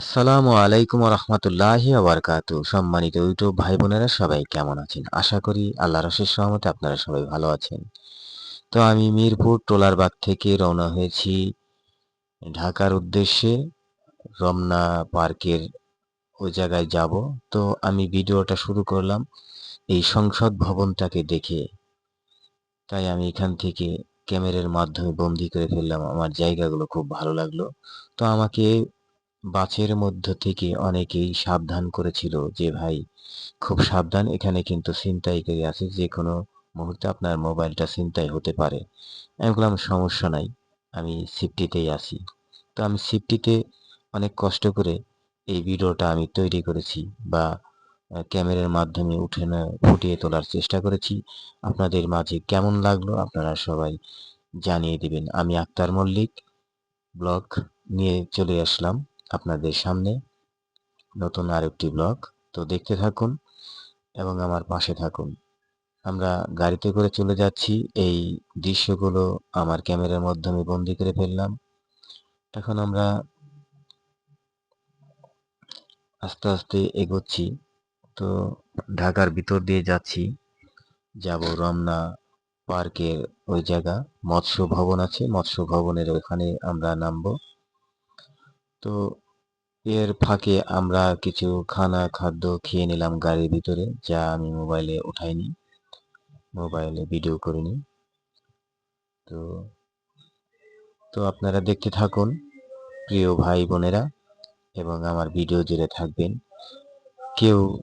আসসালামু আলাইকুম রহমতুল্লাহি আবরকাতু সম্মানিত ইউটিউব ভাই বোনেরা সবাই কেমন আছেন? আশা করি আল্লাহ রশের সহমতে আপনারা সবাই ভালো আছেন। তো আমি মিরপুর টোলারবাগ থেকে রওনা হয়েছি ঢাকার উদ্দেশ্যে রমনা পার্কের ওই জায়গায় যাব। তো আমি ভিডিওটা শুরু করলাম এই সংসদ ভবনটাকে দেখে। তাই আমি এখান থেকে ক্যামেরার মাধ্যমে বন্দি করে ফেললাম। আমার জায়গাগুলো খুব ভালো লাগল। তো আমাকে বাসের মধ্য থেকে অনেকেই সাবধান করেছিল যে, ভাই, খুব সাবধান। এখানে কিন্তু ছিনতাইকারী আছে। যে কোনো মুহূর্তে আপনার মোবাইলটা ছিনতাই হতে পারে। আমি বললাম, সমস্যা নাই। আমি সিফটিতেই আছি। তো আমি সিফটিতে অনেক কষ্ট করে এই ভিডিওটা আমি তৈরি করেছি বা ক্যামেরার মাধ্যমে উঠে ফুটিয়ে তোলার চেষ্টা করেছি। আপনাদের মাঝে কেমন লাগল আপনারা সবাই জানিয়ে দিবেন। আমি আক্তার মল্লিক, ব্লগ নিয়ে চলে আসলাম। আপনাদের সামনে নতুন আরেকটি ব্লগ। তো দেখতে থাকুন এবং আমার পাশে থাকুন। আমরা গাড়িতে করে চলে যাচ্ছি। এই দৃশ্যগুলো আমার ক্যামেরার মাধ্যমে বন্দি করে ফেললাম। এখন আমরা আস্তে আস্তে এগোচ্ছি। তো ঢাকার ভিতর দিয়ে যাচ্ছি। যাব রমনা পার্কের ওই জায়গা। মৎস্য ভবন আছে। মৎস্য ভবনের ওখানে আমরা নামবো। তো এর ফাঁকে আমরা কিছু খানা খাদ্য খেয়ে নিলাম গাড়ির ভিতরে, যা আমি মোবাইলে উঠাইনি, মোবাইলে ভিডিও করিনি। তো তো আপনারা দেখতে থাকুন, প্রিয় ভাই বোনেরা, এবং আমার ভিডিও জুড়ে থাকবেন। কেউ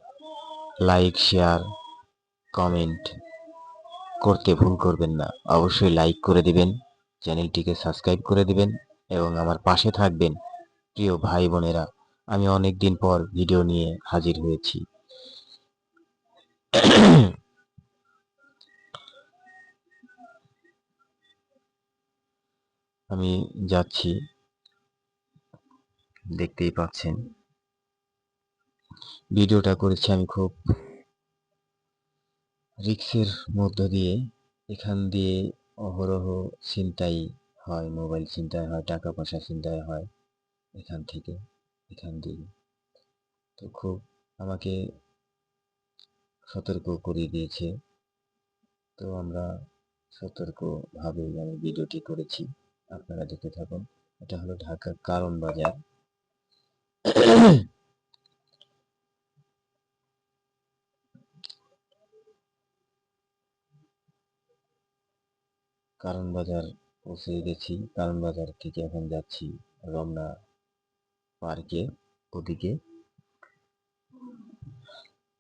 লাইক, শেয়ার, কমেন্ট করতে ভুল করবেন না। অবশ্যই লাইক করে দিবেন, চ্যানেলটিকে সাবস্ক্রাইব করে দিবেন, এবং আমার পাশে থাকবেন। প্রিয় ভাই বোনেরা আমি অনেক দিন পর ভিডিও নিয়ে হাজির হয়েছি। আমি যাচ্ছি। দেখতেই পাচ্ছেন। ভিডিওটা করেছি আমি খুব রিক্সের মধ্য দিয়ে। এখান দিয়ে অহরহ চিন্তাই হয়, মোবাইল চিন্তাই হয়, টাকা পয়সা চিন্তাই হয়। এখান থেকে, এখান দিয়ে। তো খুব আমাকে সতর্ক করিয়ে দিয়েছে। তো আমরা সতর্কভাবেই আমি ভিডিওটি করেছি। আপনারা দেখতে থাকুন। এটা হলো ঢাকার কারণ বাজার। কারণ বাজার পৌঁছে গেছি। কারণ বাজার থেকে এখন যাচ্ছি রমনা পার্কে ওদিকে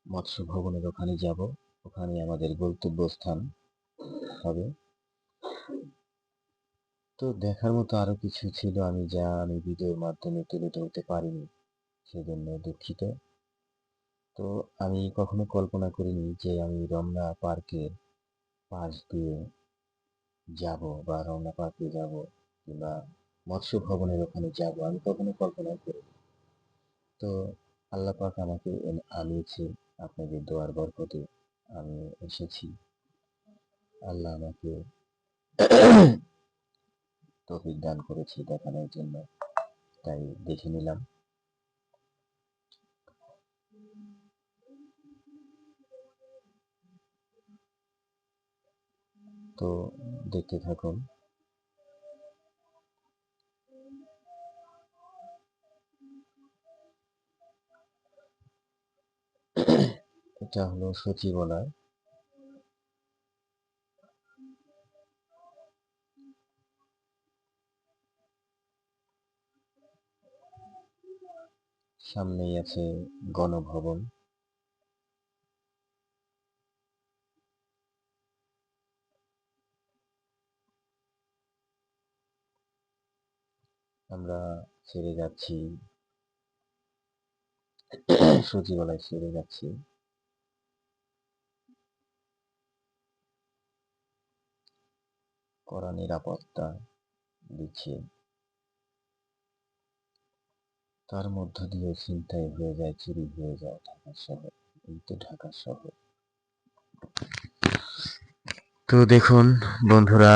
মৎস্য ভবনের ওখানে যাব। ওখানে আমাদের গন্তব্য স্থান হবে। তো দেখার মতো আরও কিছু ছিল, আমি যা আমি ভিডিওর মাধ্যমে তুলে ধরতে পারিনি সেজন্য দুঃখিত। তো আমি কখনো কল্পনা করিনি যে আমি রমনা পার্কের পাশ দিয়ে যাব বা রমনা পার্কে যাব কিংবা মৎস্য ভবনের ওখানে যাব। আমি কখনো কল্পনা করিনি। তো আল্লাহ পাক আমাকে আনিয়েছে আপনাদের দোয়ার বরকতে। আমি এসেছি। আল্লাহ আমাকে তৌফিক দান করেছি দেখানোর জন্য। তাই দেখে নিলাম। তো দেখতে থাকুন। এটা হলো সচিবালয়। সামনেই আছে গণভবন। আমরা ছেড়ে যাচ্ছি। সচিবালয় ছেড়ে যাচ্ছি। কড়া নিরাপত্তা দিচ্ছে। তার মধ্য দিয়ে চিন্তায় হয়ে যায়, চুরি হয়ে যায় ঢাকা শহর। এই তো ঢাকা শহর। তো দেখুন বন্ধুরা,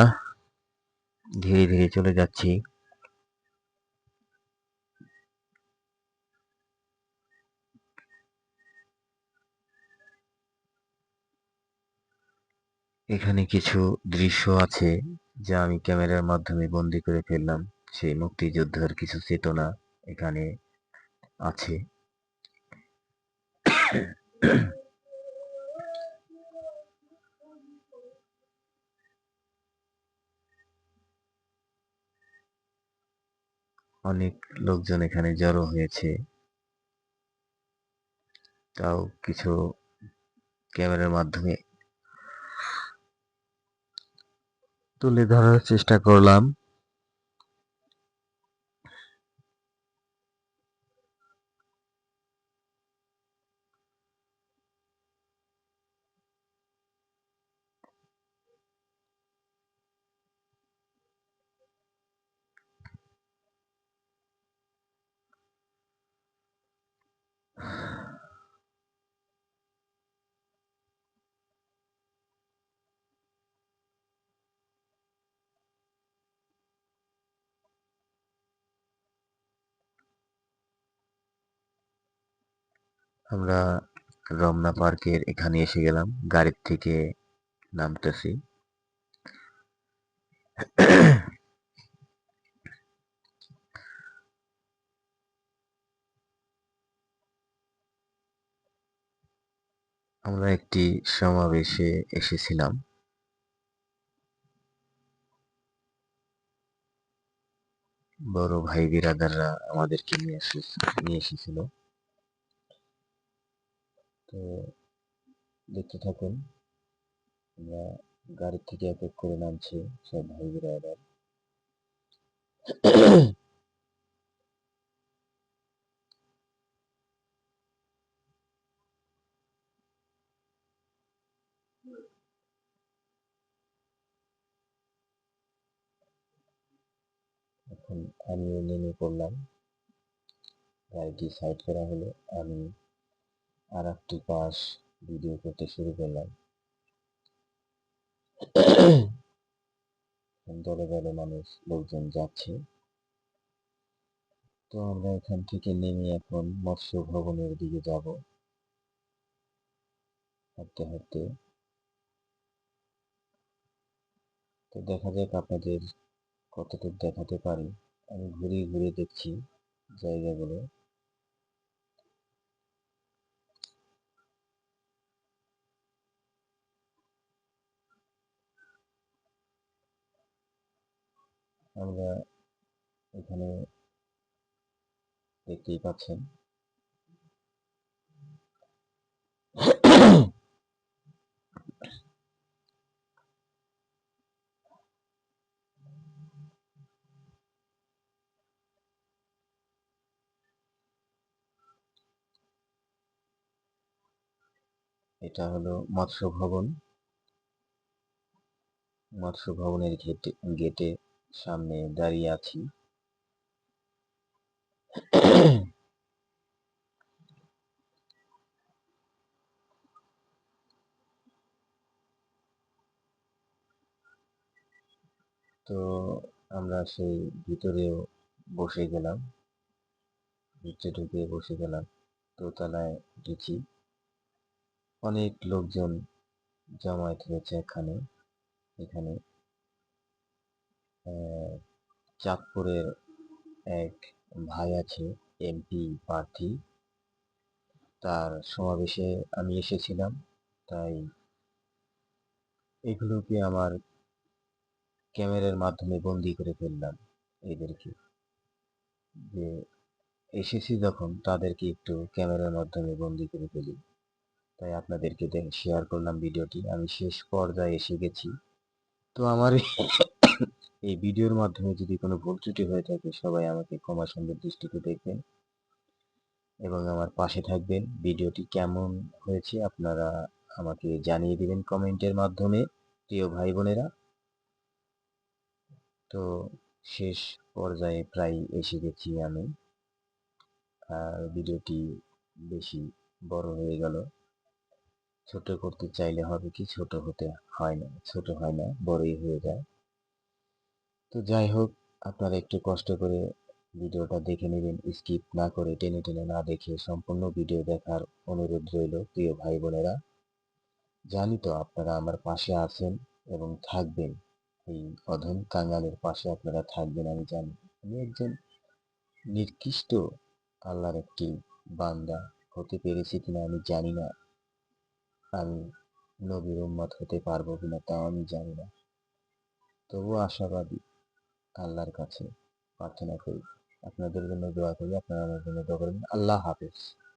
ধীরে ধীরে চলে যাচ্ছি। এখানে কিছু দৃশ্য আছে যা আমি ক্যামেরার মাধ্যমে বন্দি করে ফেললাম। সেই মুক্তিযোদ্ধার কিছু চেতনা এখানে আছে। অনেক লোকজন এখানে জড়ো হয়েছে। তাও কিছু ক্যামেরার মাধ্যমে তুলে ধরার চেষ্টা করলাম। আমরা রমনা পার্কের এখানে এসে গেলাম, গাড়ির থেকে নামতেছি। আমরা একটি সমাবেশে এসেছিলাম। বড় ভাই বিরাদাররা আমাদেরকে নিয়ে এসে নিয়ে এসেছিল। তো দেখতে থাকুন, আমরা গাড়ি থেকে এক এক করে নামছি, সব ভাই বিরাদার এখন আমিও নেমে পড়লাম। গাড়িটি সাইড করা হলো, আমি আর একটি পাশ ভিডিও করতে শুরু করলাম। দলে দলে মানুষ, লোকজন যাচ্ছে। তো আমরা এখান থেকে নেমে এখন মৎস্য ভবনের দিকে যাব। হাঁটতে হাঁটতে। তো দেখা যাক আপনাদের কতটুকু দেখাতে পারি। আমি ঘুরে ঘুরে দেখছি জায়গাগুলো। আমরা এখানে দেখতেই পাচ্ছেন। এটা হলো মৎস্য ভবন। মৎস্য ভবনের গেটে গেটে সামনে দাঁড়িয়ে আছি। তো আমরা সেই ভিতরেও বসে গেলাম। ভিতরে ঢুকে বসে গেলাম। দোতলায় গেছি। অনেক লোকজন জমায়েত হয়েছে এখানে এখানে। চাঁদপুরের এক ভাই আছে এমপি প্রার্থী তার সমাবেশে আমি এসেছিলাম, তাই এগুলোকে আমার ক্যামেরার মাধ্যমে বন্দি করে ফেললাম এদেরকে। যে এসেছি যখন তাদেরকে একটু ক্যামেরার মাধ্যমে বন্দি করে ফেলি। তাই আপনাদেরকে শেয়ার করলাম ভিডিওটি। আমি শেষ পর্যায়ে এসে গেছি। তো আমার এই ভিডিওর মাধ্যমে যদি কোনো ভুল ত্রুটি হয়ে থাকে, সবাই আমাকে ক্ষমা সুন্দর দৃষ্টিতে দেখবেন এবং আমার পাশে থাকবেন। ভিডিওটি কেমন হয়েছে আপনারা আমাকে জানিয়ে দিবেন কমেন্টের মাধ্যমে, প্রিয় ভাই বোনেরা। তো শেষ পর্যায়ে প্রায় এসে গেছি আমি। আর ভিডিওটি বেশি বড় হয়ে গেল। ছোট করতে চাইলে হবে কি, ছোট হতে হয় না, ছোট হয় না, বড়ই হয়ে যায়। তো যাই হোক, আপনারা একটু কষ্ট করে ভিডিওটা দেখে নেবেন স্কিপ না করে টেনে টেনে না দেখে সম্পূর্ণ ভিডিও দেখার অনুরোধ রইল, প্রিয় ভাই বোনেরা। জানি তো আপনারা আমার পাশে আছেন এবং থাকবেন। এই অধম কাঙ্গালের পাশে আপনারা থাকবেন, আমি জানি। আমি একজন নির্দিষ্ট আল্লাহর একটি বান্দা, হতে পেরেছি কিনা আমি জানি না। আমি নবীর উম্মত হতে পারব কিনা তাও আমি জানি না। তবুও আশাবাদী আল্লাহর কাছে প্রার্থনা করি। আপনাদের জন্য দোয়া করি, আপনারা আমার জন্য দোয়া করবেন। আল্লাহ হাফেজ।